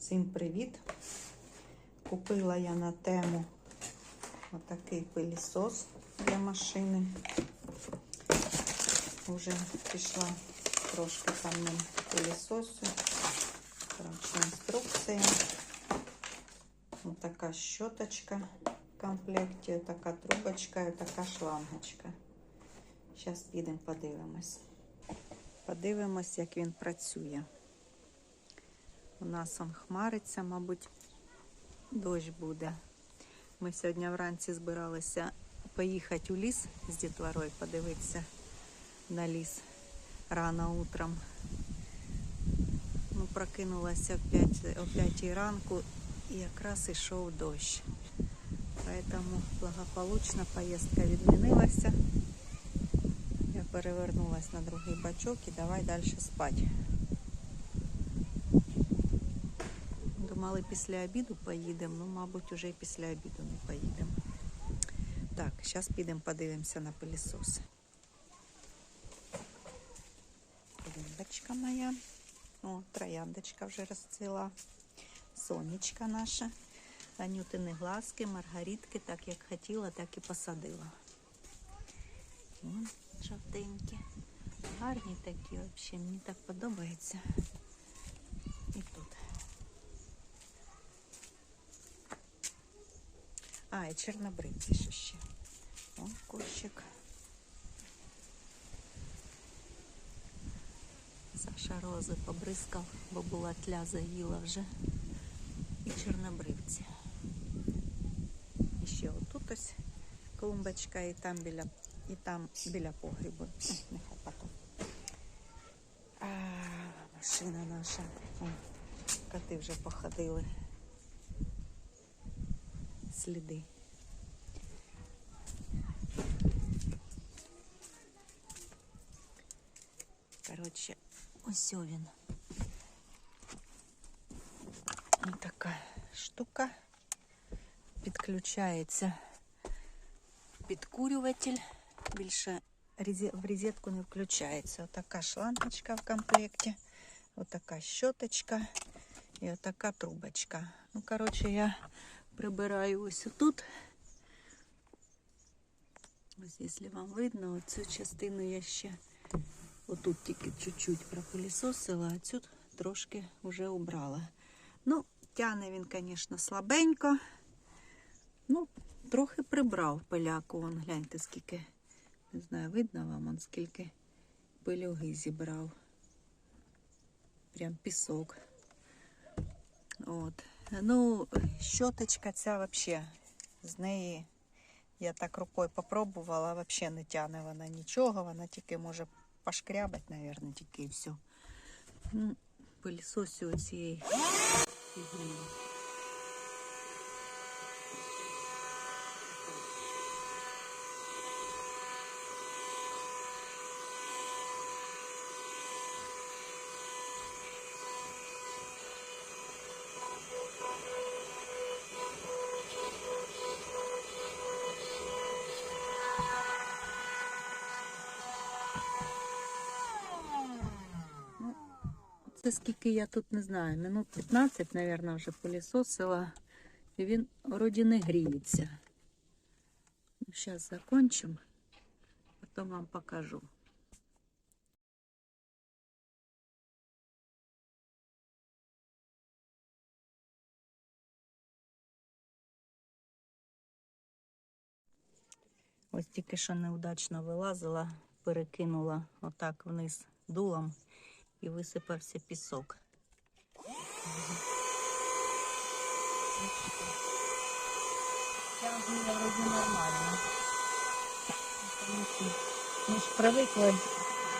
Всім привіт! Купила я на тему отакий пилісос для машини. Уже пішла трошки там ним пилісосу. Коротше, інструкція. Отака щоточка в комплекті, така трубочка і така шлангочка. Зараз підемо подивимось. Подивимось, як він працює. У нас он хмариться, мабуть, дощ буде. Ми сьогодні вранці збиралися поїхати у ліс з дітворою, подивитися на ліс рано утром. Ну, прокинулася в 5, о 5 ранку і якраз ішов дощ. Поэтому благополучно поїздка відмінилася. Я перевернулась на другий бачок і давай далі спати. Думали, після обіду поїдемо, ну, мабуть, уже після обіду не поїдемо. Так, зараз підемо подивимося на пилісос. Трояндочка моя. О, трояндочка вже розцвіла. Сонечка наша. Анютини глазки, маргаритки, так як хотіла, так і посадила. Вон жовтенькі. Гарні такі взагалі, мені так подобається. І тут. А, і чорнобривці ще ще. Вон кущик. Саша рози побризкав, бо була тля заїла вже. І чорнобривці. І ще отут ось клумбочка, і там біля, і там біля погрібу. Нехай потом. А, машина наша. О, коти вже походили. Сліди. Коротше, ось він. Ось така штука. Підключається підкурюватель. Більше резе- в розетку не включається. Отака шлангочка в комплекті. Отака щоточка і отака трубочка. Ну, коротше, я прибираю ось тут. Ось, якщо вам видно, оцю частину я ще отут тільки чуть-чуть пропилісосила, а цю трошки вже убрала. Ну, тяне він, звісно, слабенько. Ну, трохи прибрав пиляку. Вон, гляньте, скільки, не знаю, видно вам, он скільки пилюги зібрав. Прям пісок. От. Ну, щоточка ця взагалі, з неї я так рукою попробувала, взагалі не тяне вона нічого, вона тільки може пошкрябать, мабуть, тільки і все. Ну, пилісосю цієї фігні. Це скільки я тут не знаю, минут 15, мабуть, вже пилісосила. І він вроді не гріється. Ну, зараз закончимо, потім вам покажу. Ось тільки що неудачно вилазила, перекинула отак вниз дулом і висипався пісок. Зараз буде вроді нормально. Конечно, Мы ж привыкли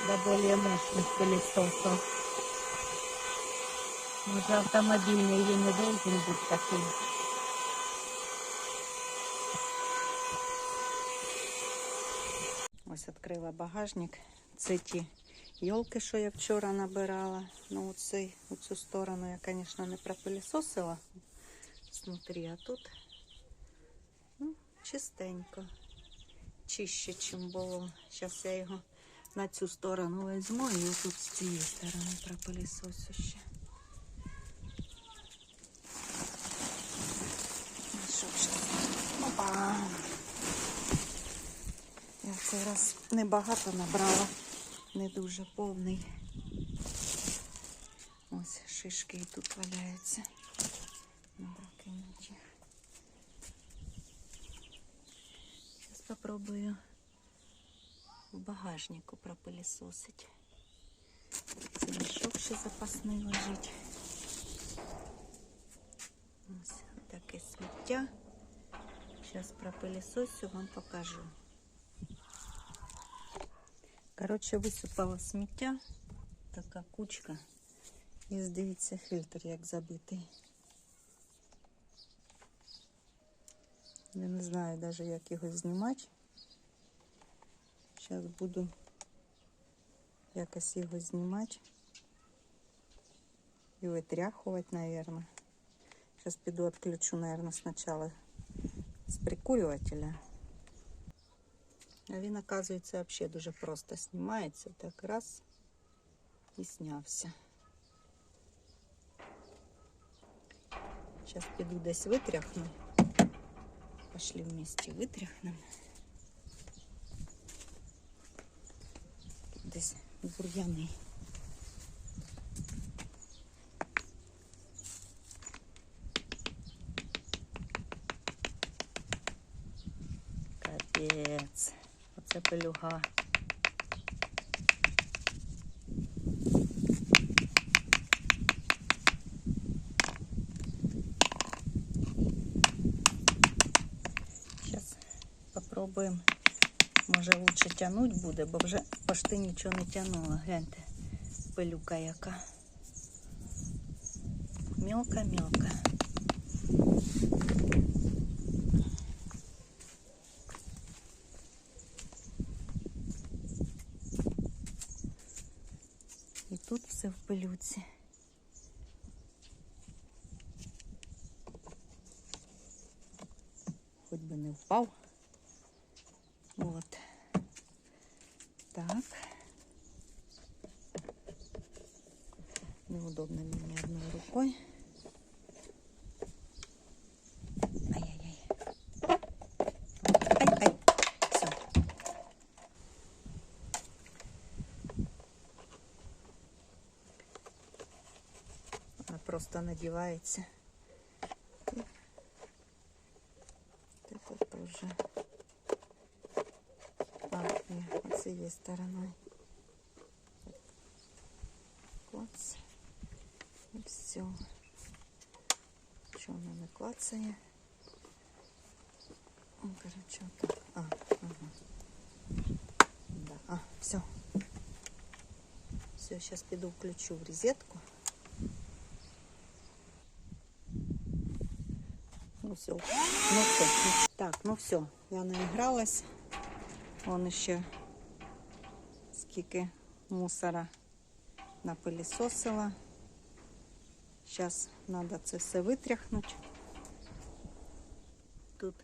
до более мощных пылесосов. Может, автомобильный или не должен быть таким. Ось відкрила багажник. Це ті Йолки, що я вчора набирала, ну оцей, цю сторону я, звісно, не пропилісосила знутрі, а тут ну, чистенько, чище, ніж було. Зараз я його на цю сторону візьму і тут з цієї сторони пропилісосю ще. Зараз небагато набрала, не дуже повний. Ось шишки і тут валяються. Зараз попробую в багажнику пропилісосить. Це мішок ще запасний лежить. Ось таке сміття. Зараз пропилісосю вам покажу. Коротше, висипала сміття, така кучка. І дивіться, фільтр як забитий. Я не знаю навіть, як його знімати. Зараз буду якось його знімати і витряхувати, мабуть. Зараз піду відключу, мабуть, спочатку з прикурювателя. А він, оказується, взагалі дуже просто знімається. Так раз і знявся. Зараз піду десь витряхну. Пошли вместе витряхнемо. Тут десь бур'яни. Оце пелюга. Зараз попробуємо. Може лучше тягнуть буде, бо вже почти нічого не тягнуло. Гляньте, пилюка яка. Мілка-мілка. І тут все в пилюці. Хоч би не впав. Вот. Так. Неудобно мені одной рукой. просто надівається. І Это тоже. А, ні, цією стороною. Клац. І все. Що воно не клацає? О, короче, так. А, ага. Да, а, все. Все, сейчас піду включу в розетку. Ну все. Ну все. Так, ну все. Я наігралась. Вон ще скільки мусора напилісосила. Зараз треба це все витряхнути. Тут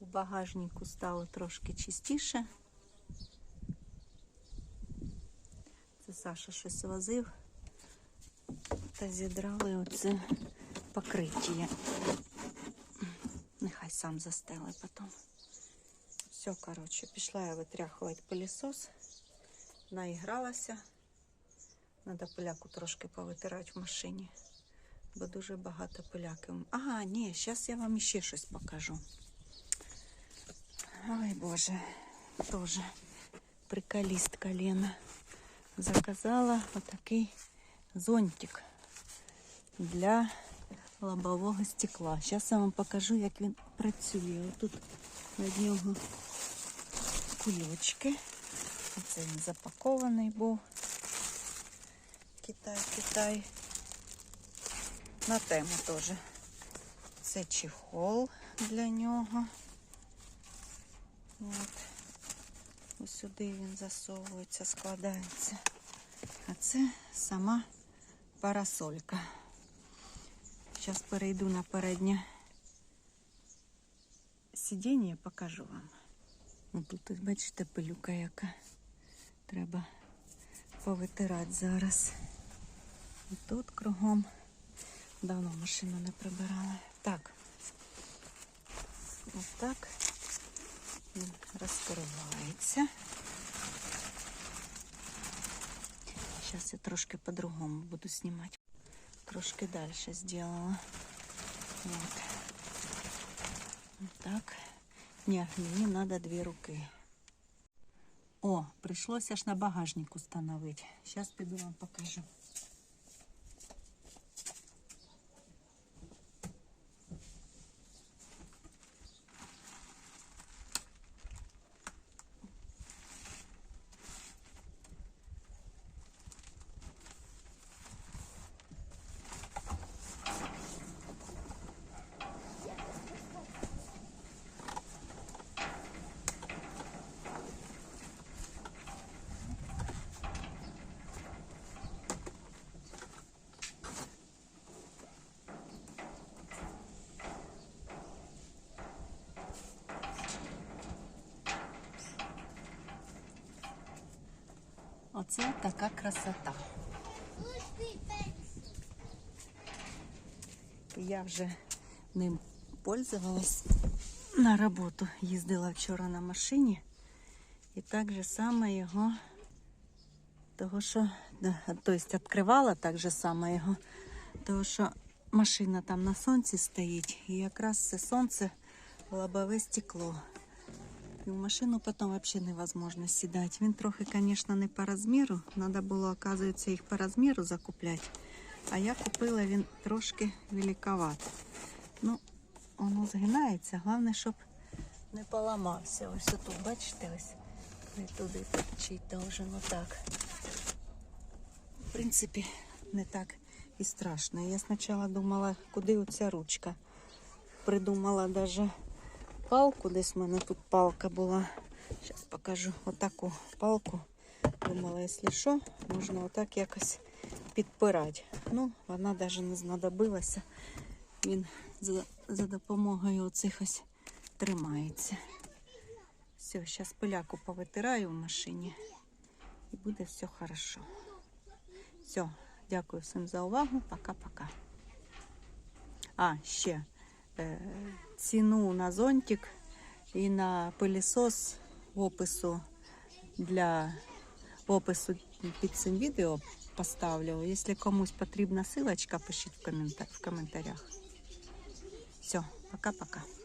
у багажнику стало трошки чистіше. Це Саша щось возив та зідрали оце покриття. Нехай сам застели потім. Все, коротше, пішла я витряхувати пилісос. Наігралася. Треба пиляку трошки повитирати в машині, бо дуже багато пиляки. Ага, ні, зараз я вам ще щось покажу. Ой, Боже, теж приколістка Лена. Заказала отакий зонтик для лобового стекла. Зараз я вам покажу, як він працює. Тут на нього кульочки. Оце він запакований був. Китай, Китай. На тему теж. Це чехол для нього. От. Ось сюди він засовується, складається. А це сама парасолька. Зараз перейду на переднє сидіння, покажу вам. Ну, тут, бачите, пилюка яка. Треба повитирати зараз. І тут кругом. Давно машину не прибирала. Так. Ось так. Він розкривається. Зараз я трошки по-другому буду знімати. Трошки далі зробила. Вот. Вот так. Ні, мені треба дві руки. О, прийшлося ж на багажник установити. Зараз піду вам покажу. Оце така красота. Я вже ним пользовалась на роботу. Їздила вчора на машині. І так же само його, того що, тобто відкривала так же само його, того що машина там на сонці стоїть, і якраз це сонце лобове стекло. І в машину потім взагалі невозможно сідати. Він трохи, звісно, не по розміру. Треба було, оказується, їх по розміру закупляти. А я купила він трошки великоват. Ну, воно згинається. Головне, щоб не поламався. Ось тут, бачите, ось не туди торчить должен отак. В принципі, не так і страшно. Я спочатку думала, куди оця ручка. Придумала даже палку, десь в мене тут палка була. Зараз покажу отаку палку. Думала, якщо що, можна отак якось підпирати. Ну, вона навіть не знадобилася. Він за, за допомогою оцих ось тримається. Все, зараз пиляку повитираю в машині і буде все хорошо. Все, дякую всім за увагу. Пока-пока. А, ще ціну на зонтик і на пилісос опису для опису під цим відео поставлю. Якщо комусь потрібна силочка, пишіть в коментарях. Все, пока-пока.